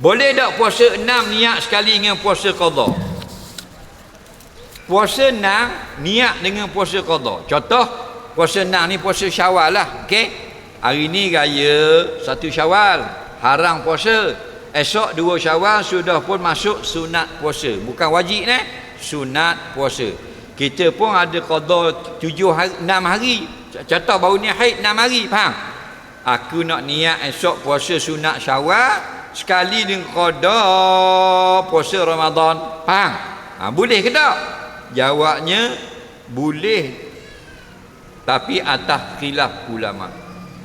boleh tak puasa enam niat sekali dengan puasa qada puasa enam niat dengan puasa qada contoh puasa enam ni puasa syawal lah okey? Hari ni raya satu syawal haram puasa. Esok dua syawal sudah pun masuk sunat puasa. Bukan wajib eh? Sunat puasa. Kita pun ada qada tujuh hari, enam hari. Contoh baru ni haid enam hari faham? Aku nak niat esok puasa sunat syawal sekali dengan qada puasa Ramadan. Faham ha, boleh ke tak? Jawabnya boleh. Tapi atas khilaf ulama.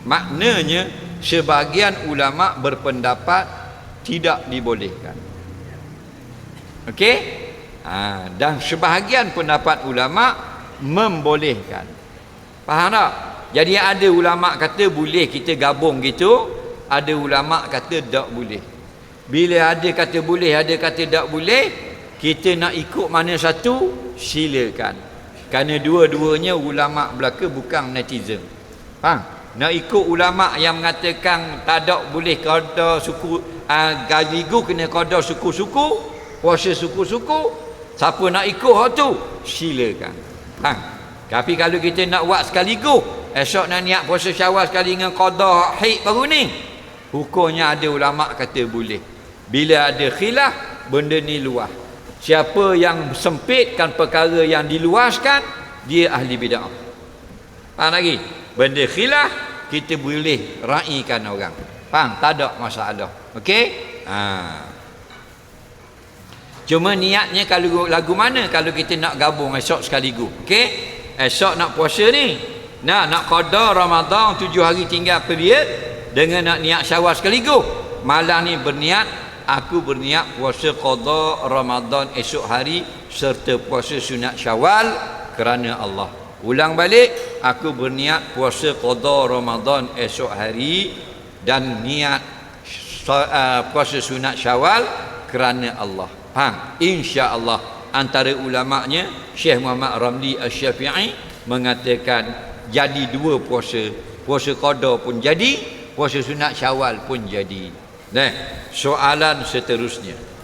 Maknanya sebahagian ulama berpendapat tidak dibolehkan. Okey? Ha, dan sebahagian pendapat ulama membolehkan. Faham tak? Jadi ada ulama kata boleh kita gabung gitu ada ulama kata tak boleh. Bila ada kata boleh ada kata tak boleh kita nak ikut mana satu silakan. Kerana dua-duanya ulama belaka bukan netizen. Faham nak ikut ulama yang mengatakan tak ada boleh qada suku uh, gajigu kena qada suku-suku puasa suku-suku siapa nak ikut hak tu silakan. Faham tapi kalau kita nak buat sekaligus esok nak niat puasa syawal sekali dengan qada haid baru ni hukumnya ada ulama kata boleh bila ada khilaf benda ni luah Siapa yang sempitkan perkara yang diluaskan dia ahli bid'ah. Faham lagi? Benda khilaf kita boleh raikan orang. Faham? Tak ada masalah. Okey? Ha. Cuma niatnya kalau lagu mana kalau kita nak gabung esok sekaligus. Okey? Esok nak puasa ni. Nak nak qada Ramadan tujuh hari tinggal period dengan nak niat Syawal sekaligus. Malam ni berniat aku berniat puasa qada Ramadan esok hari serta puasa sunat Syawal kerana Allah. Ulang balik, aku berniat puasa qada Ramadan esok hari dan niat uh, puasa sunat Syawal kerana Allah. Faham? Insya-Allah antara ulamanya Syekh Muhammad Ramli Asy-Syafi'i mengatakan jadi dua puasa. Puasa qada pun jadi, puasa sunat Syawal pun jadi. Nah, soalan seterusnya.